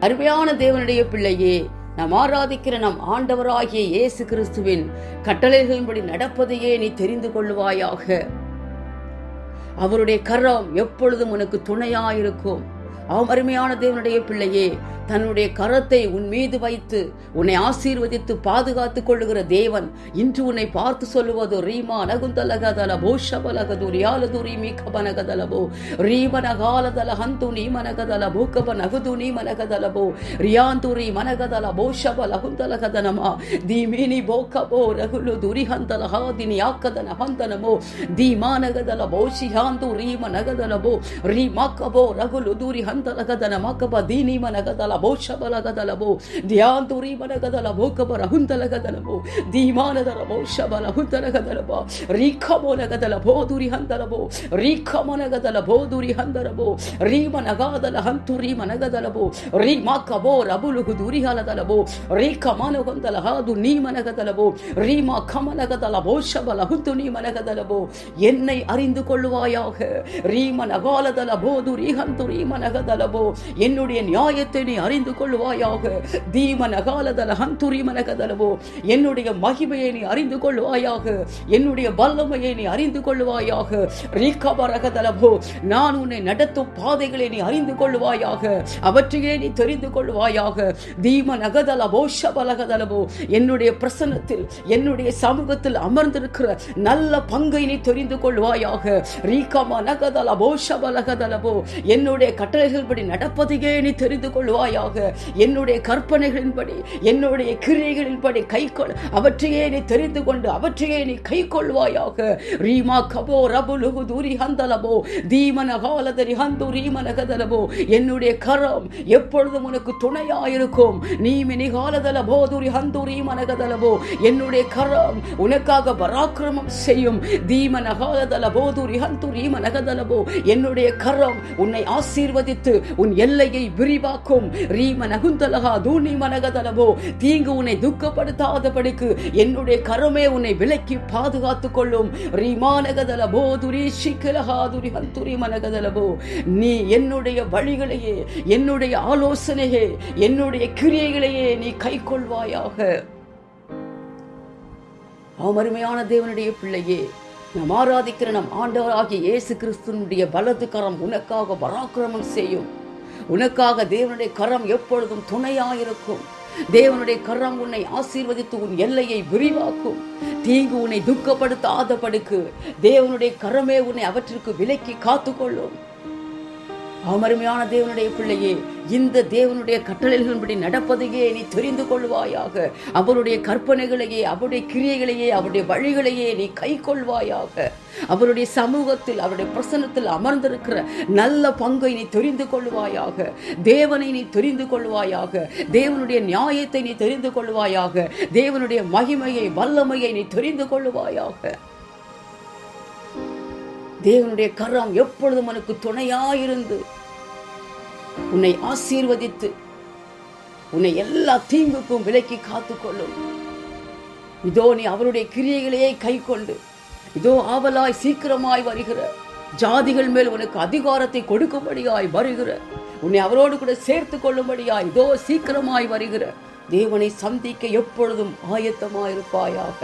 அருமையான தேவனுடைய பிள்ளையே நாம் ஆராதிக்கிற நம் ஆண்டவராகிய இயேசு கிறிஸ்துவின் கட்டளைகளின்படி நடப்பதையே நீ தெரிந்து கொள்வாயாக. அவருடைய கரம் எப்பொழுதும் உனக்கு துணையாயிருக்கும். ஆம் அருமையான தேவனுடைய பிள்ளையே தன்னுடைய கரத்தை உன் மீது வைத்து உன்னை ஆசீர்வதித்து பாதுகாத்துக் கொள்ளுகிற தேவன் இன்று உன்னை பார்த்து சொல்லுவது ரீமா நகுந்தலகதலபோ ஷபலகது ரியாலது ரீமி கபனகதலபோ ரீமனகாலதல ஹந்து நீ மனகதலபோ கப நகுது நீ மனகதலபோ ரியாந்துரி மனகதலபோ ஷபலகுந்தலகதனமா தீமினி போகபோ ரகுலு துரிஹந்தல ஹாதினி ஆக்கதன ஹந்தனமோ தீமானகதலபோ ஷிஹாந்து ரீம நகதலபோ ரீமாக்கபோ ரகுலு துரிஹந்த ದೂರಿ ಹಂತಲಗದನ ಮಕ್ಕಬ ದೀನಿಮ ನಗದಲ ಬೋಷಬಲಗದಲಬೋ ಧ್ಯಾಂತು ರೀಮ ನಗದಲ ಬೋಕಬ ರಹುಂತಲಗದಲಬೋ ಧೀಮಾನದಲ ಬೋಷಬಲ ಹುಂತಲಗದಲಬ ರೀಖಮೋ ನಗದಲ ಬೋದುರಿ ಹಂತಲಬೋ ರೀಖಮ ನಗದಲ ಬೋದುರಿ ಹಂದರಬೋ ರೀಮ ನಗಾದಲ ಹಂತು ರೀಮ ನಗದಲಬೋ ರೀ ಮಕ್ಕಬೋ ರಬುಲುಗು ದುರಿ ಹಲದಲಬೋ ರೀಖ ಮನಗೊಂದಲ ಹಾದು ನೀ ಮನಗದಲಬೋ ரீமா கமலகதலபோ ஷபலகுத்து நீ மனகதலபோ என்னை அறிந்து கொள்ளுவாயாக ரீம நகாலதலபோ துரீஹந்து ரீம நகதலபோ என்னுடைய நியாயத்தை நீ அறிந்து கொள்வாயாக. தீம காலதல ஹந்துரிமன கதலபோ என்னுடைய மகிமையை நீ அறிந்து கொள்வாயாக. என்னுடைய வல்லமையை நீ அறிந்து கொள்ளுவாயாக ரீகபரகதலபோ நான் உன்னை நடத்தும் பாதைகளை நீ அறிந்து கொள்வாயாக. அவற்றையே நீ தெரிந்து கொள்வாயாக. தீம நகதலபோ ஷபலகதலபோ என்னுடைய பிரசன்னத்தில் என்னுடைய சமூகத்தில் அமர்ந்திருக்கிற நல்ல பங்கை நீ தெரிந்து கொள்வாயாக. நகதல போஷ ஷபலகதலபோ என்னுடைய கட்டளை கட்டளைகள்படி நடப்பதையே நீ தெரிந்து கொள்வாயாக. என்னுடைய கற்பனைகளின்படி என்னுடைய கிரியைகளின்படி கை கொள் அவற்றையே நீ தெரிந்து கொண்டு அவற்றையே நீ கை கொள்வாயாக ரீமா கபோ ரபுலுகு தூரி ஹந்தலபோ தீமன காலதரி ஹந்து ரீமனகதலபோ என்னுடைய கரம் எப்பொழுதும் உனக்கு துணையாயிருக்கும். நீ மினி காலதல போதுரி ஹந்து ரீமனகதலபோ என்னுடைய கரம் உனக்காக பராக்கிரமம் செய்யும். தீமன காலதல போதுரி ஹந்து ரீமனகதலபோ என்னுடைய கரம் உன்னை ஆசீர்வதித்து உன் எல்லையை விரிவாக்கும். ரீம நகுந்தலகா தூணி மனகதலவோ தீங்கு உன்னை துக்கப்படுத்தாதபடிக்கு என்னுடைய கரமே உன்னை விலக்கி பாதுகாத்துக் கொள்ளும் ரீமானகதலபோ துரி சிக்கலகா சிக்கலகாதுரி ஹந்துரி மனகதலபோ நீ என்னுடைய வழிகளையே என்னுடைய ஆலோசனையே என்னுடைய கிரியைகளையே நீ கை கொள்வாயாக அருமையான தேவனுடைய பிள்ளையே நாம் ஆராதிக்கிற நம் ஆண்டவராகிய இயேசு கிறிஸ்துனுடைய வலது கரம் உனக்காக பராக்கிரமம் செய்யும். உனக்காக தேவனுடைய கரம் எப்பொழுதும் துணையாயிருக்கும். தேவனுடைய கரம் உன்னை ஆசீர்வதித்து உன் எல்லையை விரிவாக்கும். தீங்கு உன்னை துக்கப்படுத்தாதபடிக்கு தேவனுடைய கரமே உன்னை அவற்றிற்கு விலக்கி காத்துக்கொள்ளும். அமருமையான தேவனுடைய பிள்ளையே இந்த தேவனுடைய கட்டளைகளின்படி நடப்பதையே நீ தெரிந்து கொள்வாயாக. அவருடைய கற்பனைகளையே அவருடைய கிரியைகளையே அவருடைய வழிகளையே நீ கை கொள்வாயாக. அவருடைய சமூகத்தில் அவருடைய பிரசனத்தில் அமர்ந்திருக்கிற நல்ல பங்கை நீ தெரிந்து கொள்வாயாக. தேவனை நீ தெரிந்து கொள்வாயாக. தேவனுடைய நியாயத்தை நீ தெரிந்து கொள்வாயாக. தேவனுடைய மகிமையை வல்லமையை நீ தெரிந்து கொள்வாயாக. தேவனுடைய கரம் எப்பொழுதும் உனக்கு துணையாயிருந்து உன்னை ஆசீர்வதித்து உன்னை எல்லா தீங்குக்கும் விலக்கி காத்துக்கொள்ளும். இதோ நீ அவருடைய கிரியைகளையே கை கொண்டு இதோ ஆவலாய் சீக்கிரமாய் வருகிற ஜாதிகள் மேல் உனக்கு அதிகாரத்தை கொடுக்கும்படியாய் வருகிற உன்னை அவரோடு கூட சேர்த்து கொள்ளும்படியாய் இதோ சீக்கிரமாய் வருகிற தேவனை சந்திக்க எப்பொழுதும் ஆயத்தமாயிருப்பாயாக.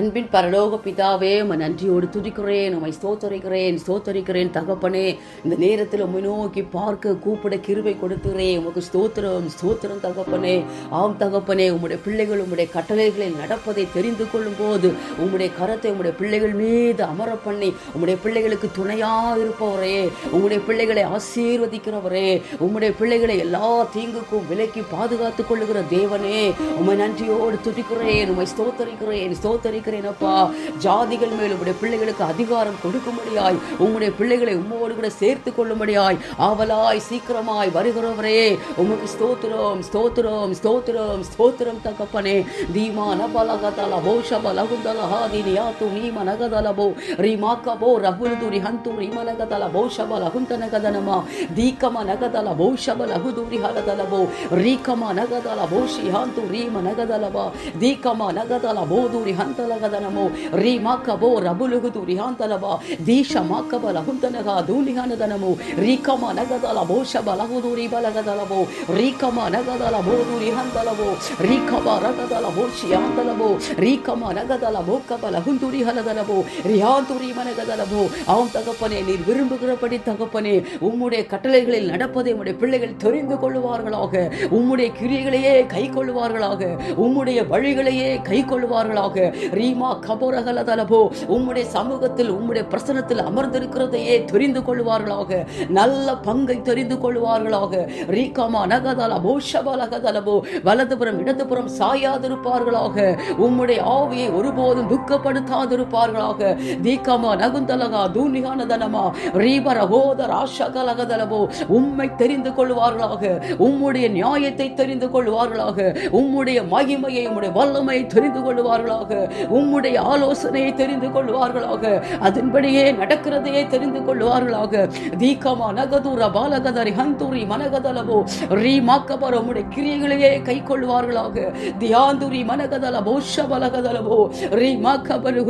அன்பின் பரலோக பிதாவே உமை நன்றியோடு துதிக்கிறேன் உம்மை ஸ்தோத்தரிக்கிறேன் ஸ்தோத்தரிக்கிறேன் தகப்பனே. இந்த நேரத்தில் உம்மை நோக்கி பார்க்க கூப்பிட கிருவை கொடுத்துகிறேன் உமக்கு ஸ்தோத்திரம் ஸ்தோத்திரம் தகப்பனே. ஆம் தகப்பனே உம்முடைய பிள்ளைகள் உம்முடைய கட்டளைகளில் நடப்பதை தெரிந்து கொள்ளும் போது உம்முடைய கரத்தை உம்முடைய பிள்ளைகள் மீது அமர பண்ணி உம்முடைய பிள்ளைகளுக்கு துணையாக இருப்பவரே உம்முடைய பிள்ளைகளை ஆசீர்வதிக்கிறவரே உம்முடைய பிள்ளைகளை எல்லா தீங்குக்கும் விலக்கி பாதுகாத்துக் கொள்ளுகிற தேவனே. உம்மை நன்றியோடு துதிக்கிறேன் உமை ஸ்தோத்தரிக்கிறேன் ஸ்தோத்தரி ஜெபிக்கிறேன் ஜாதிகள் மேல் உடைய பிள்ளைகளுக்கு அதிகாரம் கொடுக்கும்படியாய் உங்களுடைய பிள்ளைகளை உம்மோடு கூட சேர்த்து கொள்ளும்படியாய் ஆவலாய் சீக்கிரமாய் வருகிறவரே. உமக்கு ஸ்தோத்திரம் ஸ்தோத்திரம் ஸ்தோத்திரம் ஸ்தோத்திரம் தகப்பனே. தீமா நபலகதல போஷப லகுதல ஹாதி நியாத்து நீம நகதல போ. ரிமாக்கபோ ரகுல்து ரிஹந்து ரிமனகதல போஷப லகுந்தனகதனமா தீக்கம நகதல போஷப லகுது ரிஹலதல போ. ரீக்கம நகதல போஷி ஹாந்து ரீம நகதல பா. தீக்கம நகதல போதுரி ஹந்தல ಲಾಲಗದನಮೋ ರೀ ಮಾಕಬೋ ರಬುಲುಗು ದುರಿಹಾಂತಲವ ದೇಶ ಮಾಕಬ ಲಹುಂತನಗ ದೂಲಿಹಾನದನಮೋ ರೀಕಮ ನಗದಲ ಬೋಷ ಬಲಹು ದೂರಿ ಬಲಗದಲವೋ ರೀಕಮ ನಗದಲ ಬೋ ದುರಿಹಾಂತಲವೋ ರೀಕಮ ರಗದಲ ಬೋಷಿಯಾಂತಲವೋ ರೀಕಮ ನಗದಲ ಮೋಕಬ ಲಹುಂದುರಿ ಹಲದಲವೋ ರಿಹಾಂದುರಿ ಮನಗದಲವೋ அவன் தகப்பனே நீர் விரும்புகிறபடி தகப்பனே உம்முடைய கட்டளைகளில் நடப்பதை உம்முடைய பிள்ளைகள் தெரிந்து கொள்வார்களாக உம்முடைய கிரியைகளையே கை கொள்வார்களாக உம்முடைய வழிகளையே கை கொள்வார்களாக ரீமா கபோரகலதலபோ உம்முடைய சமூகத்தில் உம்முடைய பிரசனத்தில் அமர்ந்திருக்கிறதையே தெரிந்து கொள்வார்களாக. நல்ல பங்கை தெரிந்து கொள்வார்களாக. ரீகாமா நகதல போஷபலகதலபோ வலதுபுறம் இடதுபுறம் சாயாதிருப்பார்களாக. உம்முடைய ஆவியை ஒருபோதும் துக்கப்படுத்தாதிருப்பார்களாக. தீக்கமா நகுந்தலகா தூனிகானதனமா ரீபர ஹோத ராஷகலகதலபோ உம்மை தெரிந்து கொள்வார்களாக. உம்முடைய நியாயத்தை தெரிந்து கொள்வார்களாக. உம்முடைய மகிமையை உம்முடைய வல்லமையை தெரிந்து கொள்வார்களாக. உம்முடைய ஆலோசனையை தெரிந்து கொள்வார்களாக அதன்படியே நடக்கிறதையே தெரிந்து கொள்வார்களாக தீக்கமா நகதூர பாலகதரி ஹந்தூரி மனகதலவோ ரீ மாக்கபர உம்முடைய கிரியைகளையே கை கொள்வார்களாக தியாந்துரி மனகதல போஷபலகதலபோ ரீ மாக்கபரு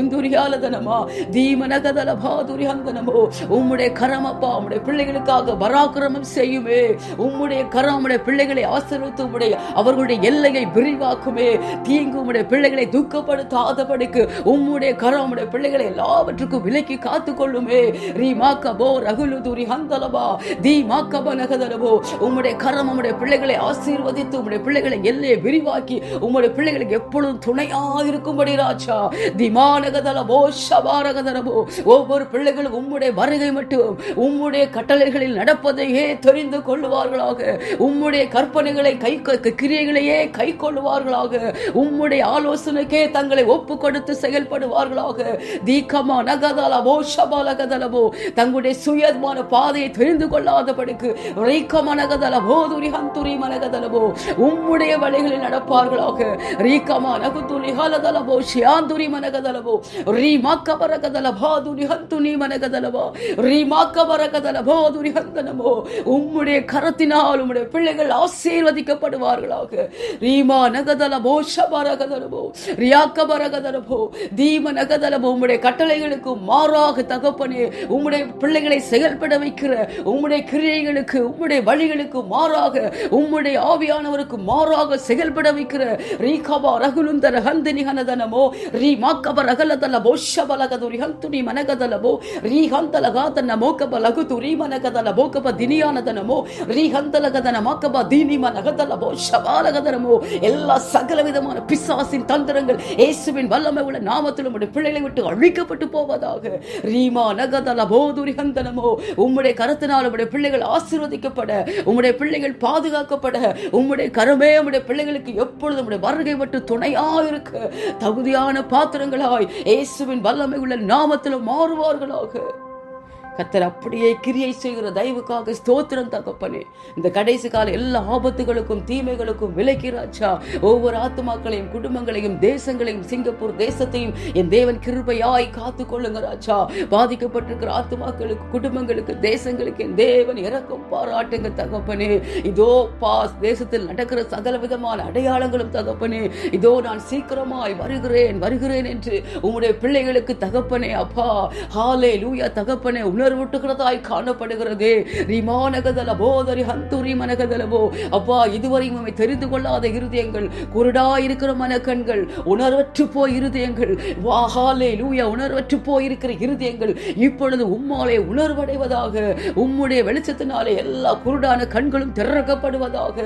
தீ மனகதல பாதுரி ஹந்தனமோ. உம்முடைய கரமப்பா உம்முடைய பிள்ளைகளுக்காக பராக்கிரமம் செய்யுமே. உம்முடைய கரம் உம்முடைய பிள்ளைகளை ஆசிரியத்து உம்முடைய அவர்களுடைய எல்லையை விரிவாக்குமே. தீங்கு உம்முடைய பிள்ளைகளை துக்கப்படுத்தாதபடிக்கு உம்முடைய கரம் உடைய பிள்ளைகளை எல்லாவற்றுக்கும் விலக்கி காத்து கொள்ளுமே ரீ மாக்கபோ ரகுலுதுரி ஹந்தலபா தீ மாக்கப நகதலபோ. உம்முடைய கரம் உம்முடைய பிள்ளைகளை ஆசீர்வதித்து உம்முடைய பிள்ளைகளை எல்லையை விரிவாக்கி உம்முடைய பிள்ளைகளுக்கு எப்பொழுதும் துணையா இருக்கும்படி ராஜா. திமானகதலபோ ஷபாரகதலபோ ஒவ்வொரு பிள்ளைகளும் உம்முடைய வருகை மட்டும் உம்முடைய கட்டளைகளில் நடப்பதையே தெரிந்து கொள்ளுவார்களாக. உம்முடைய கற்பனைகளை கை க- கிரியைகளையே கை கொள்ளுவார்களாக. உம்முடைய ஆலோசனைக்கே தங்களை ஒப்பு கொடுத்து செயல்படுவார்களாக. தீக்கமா நகதலபோ ஷபாலகதலபோ தங்களுடைய சுயமான பாதையை தெரிந்து கொள்ளாதபடிக்கு ரீக்கம நகதலபோ துரி ஹந்துரி மனகதலமோ. உம்முடைய வழிகளில் நடப்பார்களாக. ரீக்கமா நகுதுரி ஹலதலமோ ஷியாந்துரி மனகதலபோ ரீமாக்கபரகதல பாதுரி ஹந்துனி மனகதலபோ ரீமாக்கபரகதல பாதுரி ஹந்தனமோ. உம்முடைய கரத்தினால் உம்முடைய பிள்ளைகள் ஆசீர்வதிக்கப்படுவார்களாக. ரீமா நகதலபோ ஷபரகதலபோ நகதரபோ தீம நகதரபோ உம்முடைய கட்டளைகளுக்கு மாறாக தகப்பனே உம்முடைய பிள்ளைகளை செயல்பட வைக்கிற உம்முடைய கிரியைகளுக்கு உம்முடைய வழிகளுக்கு மாறாக உம்முடைய ஆவியானவருக்கு மாறாக செயல்பட வைக்கிற ரீகபா ரகுலுந்தர ஹந்தினி ஹனதனமோ? ரீ மாக்கப ரகலதல போஷபலகதுரி ஹந்துனி மனகதலபோ ரீ ஹந்தலகாதன மோக்கப லகுது ரீ மனகதல போக்கப தினியானதனமோ? ரீ ஹந்தலகதன மாக்கப தீனி மனகதல போஷபாலகதனமோ எல்லா சகல விதமான பிசாசின் தந்திரங்கள் இயேசுவின் வல்லமை உள்ள நாமத்தில் உம்முடைய பிள்ளைகளை விட்டு அழிக்கப்பட்டு போவதாக. ரீமா நகதல போதுரிகந்தனமோ உம்முடைய கரத்தினால் உம்முடைய பிள்ளைகள் ஆசீர்வதிக்கப்பட உம்முடைய பிள்ளைகள் பாதுகாக்கப்பட உம்முடைய கரமே உம்முடைய பிள்ளைகளுக்கு எப்பொழுதும் உம்முடைய வருகை மட்டும் துணையா இருக்க. தகுதியான பாத்திரங்களாய் இயேசுவின் வல்லமை உள்ள நாமத்தில் மாறுவார்களாக. கத்தர் அப்படியே கிரியை செய்கிற தயவுக்காக ஸ்தோத்திரம் தகப்பனே. இந்த கடைசி கால எல்லா ஆபத்துகளுக்கும் தீமைகளுக்கும் விலக்கிறாச்சா? ஒவ்வொரு ஆத்துமாக்களையும் குடும்பங்களையும் தேசங்களையும் சிங்கப்பூர் தேசத்தையும் என் தேவன் கிருபையாய் காத்து கொள்ளுங்கராச்சா? பாதிக்கப்பட்டிருக்கிற ஆத்துமாக்களுக்கு குடும்பங்களுக்கு தேசங்களுக்கு என் தேவன் இறக்கம் பாராட்டுங்க தகப்பனே. இதோ பாஸ் தேசத்தில் நடக்கிற சகல விதமான அடையாளங்களும் தகப்பனே. இதோ நான் சீக்கிரமாய் வருகிறேன் வருகிறேன் என்று உங்களுடைய பிள்ளைகளுக்கு தகப்பனே அப்பா. ஹாலே லூயா தகப்பனே உணர்வூட்டுகிறதாய் காணப்படுகிறது. ரிமானகதல போதரி ஹந்துரி மனகதலவோ அப்பா இதுவரையும் உம்மை தெரிந்து கொள்ளாத இருதயங்கள் குருடா இருக்கிற மனக்கண்கள் உணர்வற்று போய் இருதயங்கள் வா ஹாலே லூயா உணர்வற்று போய் இருக்கிற இருதயங்கள் இப்பொழுது உம்மாலே உணர்வடைவதாக உம்முடைய வெளிச்சத்தினாலே எல்லா குருடான கண்களும் திறக்கப்படுவதாக.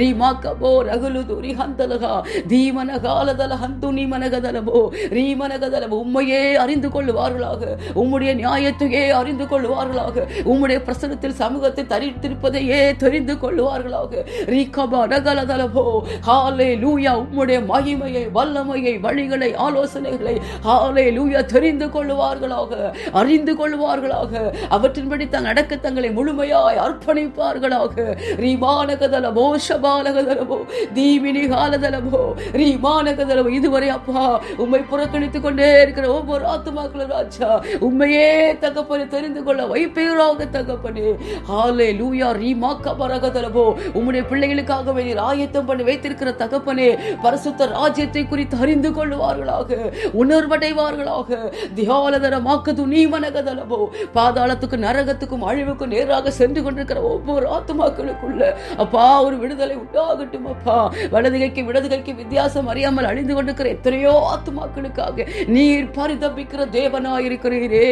ரீமாக்கபோ ரகுலுது ஹந்தலகா தீமன காலதல ஹந்துனி மனகதலவோ ரீமனகதலபோ உம்மையே அறிந்து கொள்ளுவார்களாக. உம்முடைய நியாயத்தையே அறிந்து தெரிந்து கொள்வார்களாக உம்முடைய பிரசனத்தில் சமூகத்தை தரித்திருப்பதையே தெரிந்து கொள்வார்களாக ரீகபா நகலதலபோ. ஹாலே லூயா உம்முடைய மகிமையை வல்லமையை வழிகளை ஆலோசனைகளை ஹாலே லூயா தெரிந்து கொள்வார்களாக அறிந்து கொள்வார்களாக அவற்றின்படி தங்கள் நடக்க தங்களை முழுமையாய் அர்ப்பணிப்பார்களாக. ரீமானகதலபோ ஷபாலகதலபோ தீமினி காலதலபோ. ரீமானகதலபோ இதுவரை அப்பா உம்மை புறக்கணித்துக் கொண்டே இருக்கிற ஒவ்வொரு ஆத்துமாக்களும் ராஜா உண்மையே தகப்பனை தெரிந்து அறிந்து கொள்ள வைப்பீராக தகப்பனே. ஹாலே லூயா ரீமாக்க பரகதலபோ உம்முடைய பிள்ளைகளுக்காகவே நீர் ஆயத்தம் பண்ணி வைத்திருக்கிற தகப்பனே. பரிசுத்த ராஜ்யத்தை குறித்து அறிந்து கொள்வார்களாக உணர்வடைவார்களாக. தியாலதர மாக்கது நீ பாதாளத்துக்கும் நரகத்துக்கும் அழிவுக்கும் நேராக சென்று கொண்டிருக்கிற ஒவ்வொரு ஆத்துமாக்களுக்குள்ள. அப்பா ஒரு விடுதலை உண்டாகட்டும் அப்பா. வலதுகைக்கு விடதுகைக்கு வித்தியாசம் அறியாமல் அழிந்து கொண்டிருக்கிற எத்தனையோ ஆத்துமாக்களுக்காக நீர் பரிதபிக்கிற தேவனாயிருக்கிறீரே.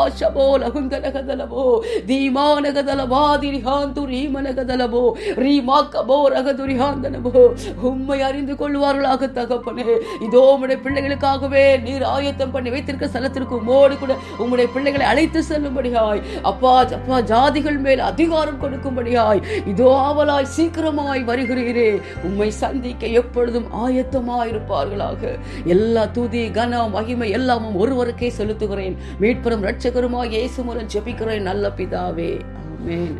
திஹாலதலபா ஷபோ லகுந்தலகதலபோ தீமானகதலபா திரிஹாந்து ரீமனகதலபோ ரீமாக்கபோ ரகதுரிஹாந்தனபோ உம்மை அறிந்து கொள்வார்களாக தகப்பனே. இதோ உம்முடைய பிள்ளைகளுக்காகவே நீர் ஆயத்தம் பண்ணி வைத்திருக்க ஸ்தலத்திற்கு உமோடு கூட உம்முடைய பிள்ளைகளை அழைத்து செல்லும்படியாய். அப்பா அப்பா ஜாதிகள் மேல் அதிகாரம் கொடுக்கும்படியாய். இதோ ஆவலாய் சீக்கிரமாய் வருகிறீரே. உம்மை சந்திக்க எப்பொழுதும் ஆயத்தமாய் இருப்பார்களாக எல்லா துதி கனம் மகிமை எல்லாமும் ஒருவருக்கே செலுத்துகிறேன். மீட்பெரும் ரட்சகருமா இயேசு மூலம் ஜெபிக்கிறேன் நல்ல பிதாவே. ஆமேன்.